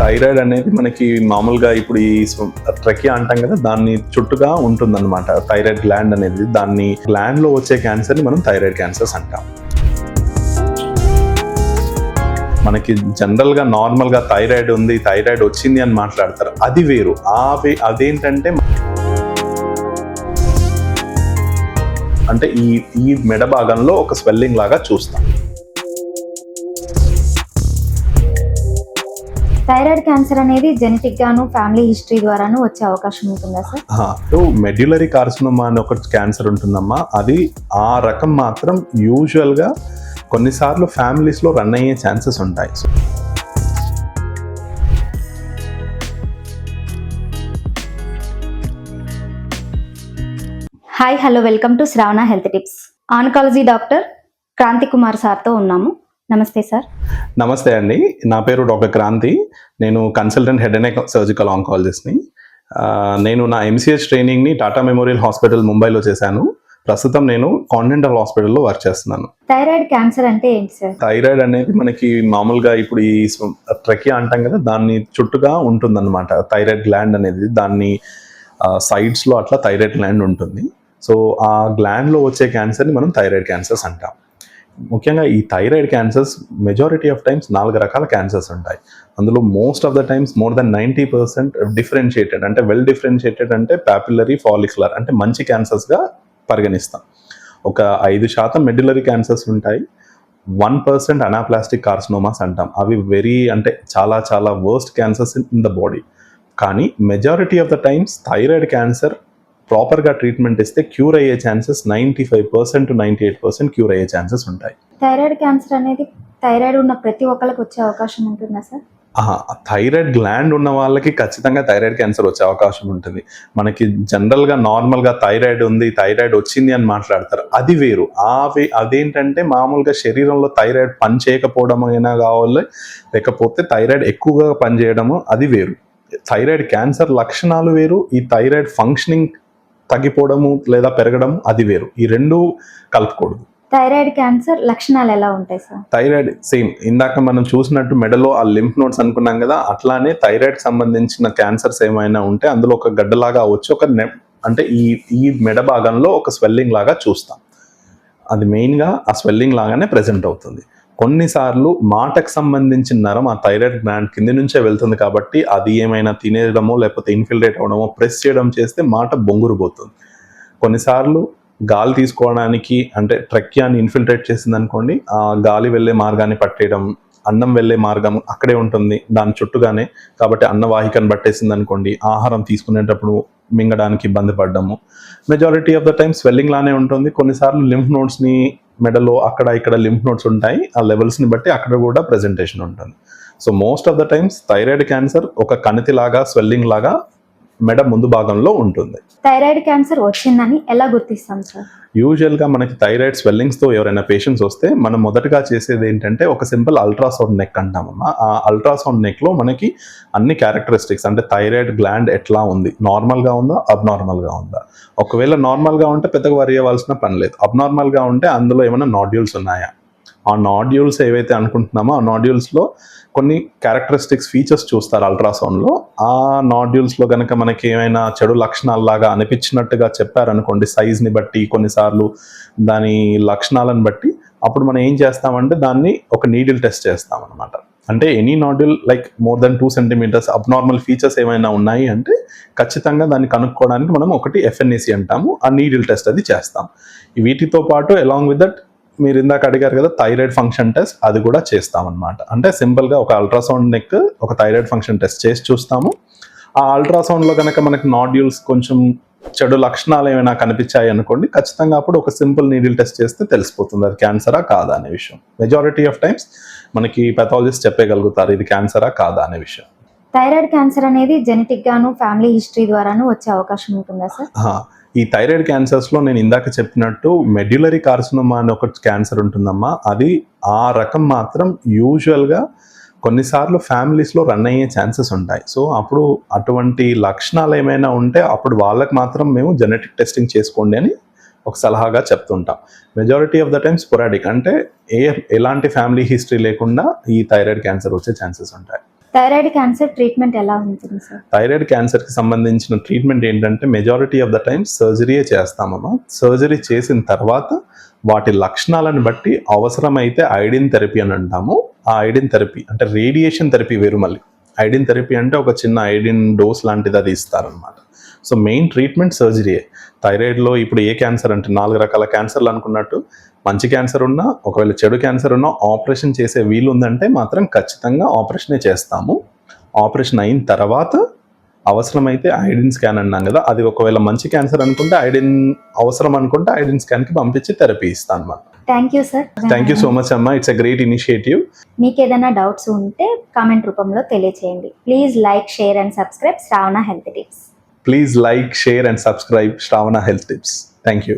Thyroid అనేది మనకి మామూలుగా ఇప్పుడు ఈ ట్రకి అంటాం కదా దాన్ని చుట్టుగా ఉంటుందన్నమాట. థైరాయిడ్ గ్లాండ్ అనేది దాన్ని గ్లాండ్లో వచ్చే క్యాన్సర్ని మనం థైరాయిడ్ క్యాన్సర్స్ అంటాం. మనకి జనరల్గా నార్మల్గా థైరాయిడ్ ఉంది థైరాయిడ్ వచ్చింది అని మాట్లాడతారు. అది వేరు. అదేంటంటే అంటే ఈ ఈ మెడ భాగంలో ఒక స్వెల్లింగ్ లాగా చూస్తాం. థైరాయిడ్ క్యాన్సర్ అనేది జెనెటిక్ గాను ఫ్యామిలీ హిస్టరీ ద్వారాను వచ్చే అవకాశం ఉంటుందా సార్? మెడ్యులరీ కార్సినోమా అని ఒక క్యాన్సర్ ఉంటుందమ్మా. అది ఆ రకం మాత్రం యూజువల్గా కొన్నిసార్లు ఫ్యామిలీస్లో రన్ అయ్యే ఛాన్సెస్ ఉంటాయి. Hi hello welcome to Shravana health tips. Oncology doctor Kranthi Kumar సార్తో ఉన్నాము. నమస్తే సార్. నమస్తే అండి. నా పేరు డాక్టర్ క్రాంతి. నేను consultant head and neck surgical ఆంకాలజిస్ట్ని. నేను నా ఎంసీహెచ్ ట్రైనింగ్ని టాటా మెమోరియల్ హాస్పిటల్ ముంబైలో చేశాను. ప్రస్తుతం నేను కాంటినెంటల్ హాస్పిటల్లో వర్క్ చేస్తున్నాను. థైరాయిడ్ క్యాన్సర్ అంటే ఏంటి సార్? థైరాయిడ్ అనేది మనకి మామూలుగా ఇప్పుడు ఈ ట్రకియా అంటాం కదా దాన్ని చుట్టుగా ఉంటుందన్నమాట. థైరాయిడ్ గ్లాండ్ అనేది దాన్ని సైడ్స్లో అట్లా థైరాయిడ్ గ్లాండ్ ఉంటుంది. సో ఆ గ్లాండ్లో వచ్చే క్యాన్సర్ని మనం థైరాయిడ్ క్యాన్సర్స్ అంటాం. ముఖ్యంగా ఈ thyroid cancers majority of times నాలుగు రకాల క్యాన్సర్స్ ఉంటాయి. అందులో most of the times more than ninety percent differentiated అంటే వెల్ డిఫరెన్షియేటెడ్ అంటే ప్యాపిలరీ ఫాలిక్యులర్ అంటే మంచి క్యాన్సర్స్గా పరిగణిస్తాం. ఒక ఐదు శాతం మెడ్యులరీ క్యాన్సర్స్ ఉంటాయి. వన్ పర్సెంట్ అనాప్లాస్టిక్ కార్సినోమాస్ అంటాం. అవి వెరీ అంటే చాలా చాలా worst cancers in the body కానీ majority of the times thyroid cancer ప్రాపర్గా ట్రీట్మెంట్ ఇస్తే క్యూర్ అయ్యే chances ninety five percent to ninety eight percent cure అయ్యే ఛాన్సెస్ ఉంటాయి. థైరాయిడ్ క్యాన్సర్ అనేది థైరాయిడ్ ఉన్న ప్రతి ఒక్కరికి వచ్చే అవకాశం ఉంటుందా సార్? థైరాయిడ్ గ్లాండ్ ఉన్న వాళ్ళకి ఖచ్చితంగా థైరాయిడ్ క్యాన్సర్ వచ్చే అవకాశం ఉంటుంది. మనకి జనరల్గా నార్మల్గా థైరాయిడ్ ఉంది థైరాయిడ్ వచ్చింది అని మాట్లాడతారు. అది వేరు. ఆ వే అదేంటంటే మామూలుగా శరీరంలో థైరాయిడ్ పని చేయకపోవడం అయినా కావాలి లేకపోతే థైరాయిడ్ ఎక్కువగా పనిచేయడము అది వేరు. థైరాయిడ్ క్యాన్సర్ లక్షణాలు వేరు. ఈ థైరాయిడ్ ఫంక్షనింగ్ తగ్గిపోవడము లేదా పెరగడం అది వేరు. ఈ రెండు కలుపుకూడదు థైరాయిడ్ క్యాన్సర్ లక్షణాలు ఎలా ఉంటాయి సార్? Thyroid same. ఇందాక మనం చూసినట్టు మెడలో ఆ లింఫ్ నోట్స్ అనుకున్నాం కదా అట్లానే థైరాయిడ్ సంబంధించిన క్యాన్సర్స్ ఏమైనా ఉంటే అందులో ఒక గడ్డలాగా వచ్చి ఒక అంటే ఈ ఈ మెడ భాగంలో ఒక స్వెల్లింగ్ లాగా చూస్తాం. అది మెయిన్గా ఆ స్వెల్లింగ్ లాగానే ప్రెజెంట్ అవుతుంది. కొన్నిసార్లు మాటకు సంబంధించిన నరం ఆ థైరాయిడ్ గ్లాండ్ కింది నుంచే వెళ్తుంది కాబట్టి అది ఏమైనా తినేయడమో లేకపోతే ఇన్ఫిల్ట్రేట్ అవడమో ప్రెస్ చేయడం చేస్తే మాట బొంగురు పోతుంది కొన్నిసార్లు గాలి తీసుకోవడానికి అంటే ట్రక్యాన్ని ఇన్ఫిల్ట్రేట్ చేసింది అనుకోండి ఆ గాలి వెళ్ళే మార్గాన్ని పట్టేయడం అన్నం వెళ్ళే మార్గం అక్కడే ఉంటుంది దాని చుట్టూగానే కాబట్టి అన్నవాహికను పట్టేసింది అనుకోండి ఆహారం తీసుకునేటప్పుడు మింగడానికి ఇబ్బంది పడ్డము. Majority of the time swelling లానే ఉంటుంది. కొన్నిసార్లు లింఫ్ నోట్స్ని మెడలో అక్కడ ఇక్కడ లింఫ్ నోట్స్ ఉంటాయి ఆ లెవెల్స్ని బట్టి అక్కడ కూడా ప్రెజెంటేషన్ ఉంటుంది. So most of the times thyroid cancer ఒక కణితి లాగా స్వెల్లింగ్ లాగా మెడ ముందు భాగంలో ఉంటుంది. థైరాయిడ్ క్యాన్సర్ వచ్చిందని ఎలా గుర్తిస్తాం సార్ యూజువల్గా మనకి థైరాయిడ్ స్వెల్లింగ్స్తో ఎవరైనా పేషెంట్స్ వస్తే మనం మొదటగా చేసేది ఏంటంటే ఒక సింపుల్ అల్ట్రాసౌండ్ నెక్ అంటామమ్మా. ఆ అల్ట్రాసౌండ్ నెక్లో మనకి అన్ని క్యారెక్టరిస్టిక్స్ అంటే థైరాయిడ్ గ్లాండ్ ఎట్లా ఉంది? నార్మల్గా ఉందా? అబ్నార్మల్గా ఉందా? ఒకవేళ నార్మల్గా ఉంటే పెద్దగా వరి అవ్వాల్సిన పని లేదు. అబ్నార్మల్గా ఉంటే అందులో ఏమైనా నాడ్యూల్స్ ఉన్నాయా? ఆ నాడ్యూల్స్ ఏవైతే అనుకుంటున్నామో ఆ నాడ్యూల్స్లో కొన్ని క్యారెక్టరిస్టిక్స్ ఫీచర్స్ చూస్తారు అల్ట్రాసౌండ్లో ఆ నాడ్యూల్స్లో కనుక మనకి ఏమైనా చెడు లక్షణాలలాగా అనిపించినట్టుగా చెప్పారనుకోండి సైజ్ని బట్టి కొన్నిసార్లు దాని లక్షణాలను బట్టి అప్పుడు మనం ఏం చేస్తామంటే దాన్ని ఒక నీడిల్ టెస్ట్ చేస్తాం అనమాట అంటే any nodule like more than two centimetres abnormal features ఏమైనా ఉన్నాయి అంటే ఖచ్చితంగా దాన్ని కనుక్కోవడానికి మనం ఒకటి ఎఫ్ఎన్ఏసి అంటాము ఆ నీడిల్ టెస్ట్ అది చేస్తాం. వీటితో పాటు అలాంగ్ విత్ దట్ మీరు ఇందాక అడిగారు కదా థైరాయిడ్ ఫంక్షన్ టెస్ట్ అది కూడా చేస్తాం అనమాట అంటే సింపుల్గా ఒక అల్ట్రాసౌండ్ నెక్ ఒక థైరాయిడ్ ఫంక్షన్ టెస్ట్ చేసి చూస్తాము. ఆ అల్ట్రాసౌండ్లో కనుక మనకి నాడ్యూల్స్ కొంచెం చెడు లక్షణాలు ఏమైనా కనిపించాయి అనుకోండి ఖచ్చితంగా అప్పుడు ఒక సింపుల్ నీడిల్ టెస్ట్ చేస్తే తెలిసిపోతుంది అది క్యాన్సరా కాదా అనే విషయం. మెజారిటీ ఆఫ్ టైమ్స్ మనకి పెథాలజిస్ట్ చెప్పగలుగుతారు ఇది క్యాన్సరా కాదా అనే విషయం. థైరాయిడ్ క్యాన్సర్ అనేది జెనెటిక్ గాను ఫ్యామిలీ హిస్టరీ ద్వారాను వచ్చే అవకాశం ఉంటుందా సార్? ఈ థైరాయిడ్ క్యాన్సర్స్లో నేను ఇందాక చెప్పినట్టు మెడ్యులరీ కార్సినోమా అని ఒక క్యాన్సర్ ఉంటుందమ్మా. అది ఆ రకం మాత్రం యూజువల్గా కొన్నిసార్లు ఫ్యామిలీస్లో రన్ అయ్యే ఛాన్సెస్ ఉంటాయి. సో అప్పుడు అటువంటి లక్షణాలు ఏమైనా ఉంటే అప్పుడు వాళ్ళకి మాత్రం మేము జెనెటిక్ టెస్టింగ్ చేసుకోండి అని ఒక సలహాగా చెప్తుంటాం. Majority of the time sporadic అంటే ఏ ఎలాంటి ఫ్యామిలీ హిస్టరీ లేకుండా ఈ థైరాయిడ్ క్యాన్సర్ వచ్చే ఛాన్సెస్ ఉంటాయి. థైరాయిడ్ క్యాన్సర్ ట్రీట్మెంట్ ఎలా ఉంటుంది సార్ థైరాయిడ్ క్యాన్సర్కి సంబంధించిన ట్రీట్మెంట్ ఏంటంటే మెజారిటీ ఆఫ్ ద టైమ్ సర్జరీయే చేస్తామమ్మా సర్జరీ చేసిన తర్వాత వాటి లక్షణాలను బట్టి అవసరమైతే ఐడిన్ థెరపీ అని అంటాము. ఆ ఐడిన్ థెరపీ అంటే రేడియేషన్ థెరపీ వేరు మళ్ళీ. ఐడిన్ థెరపీ అంటే ఒక చిన్న ఐడిన్ డోస్ లాంటిది అది ఇస్తారనమాట సో మెయిన్ ట్రీట్మెంట్ సర్జరీయే థైరాయిడ్లో ఇప్పుడు ఏ క్యాన్సర్ అంటే నాలుగు రకాల క్యాన్సర్లు అనుకున్నట్టు మంచి క్యాన్సర్ ఉన్నా ఒకవేళ చెడు క్యాన్సర్ ఉన్నా ఆపరేషన్ చేసే వీలు ఉందంటే మాత్రం ఖచ్చితంగా ఆపరేషనే చేస్తాము. ఆపరేషన్ అయిన తర్వాత అవసరమైతే ఐడిన్ స్కాన్ అన్నాం కదా అది ఒకవేళ మంచి క్యాన్సర్ అనుకుంటే ఐడిన్ అవసరం అనుకుంటే ఐడిన్ స్కాన్కి పంపించి థెరపీ ఇస్తాను అనమాట thank you sir thank you so much అమ్మా. ఇట్స్ అ గ్రేట్ ఇనిషియేటివ్ మీకు ఏదైనా డౌట్స్ ఉంటే కామెంట్ రూపంలో తెలియచేయండి. Please like share and subscribe Shravana health tips please like share and subscribe Shravana health tips thank you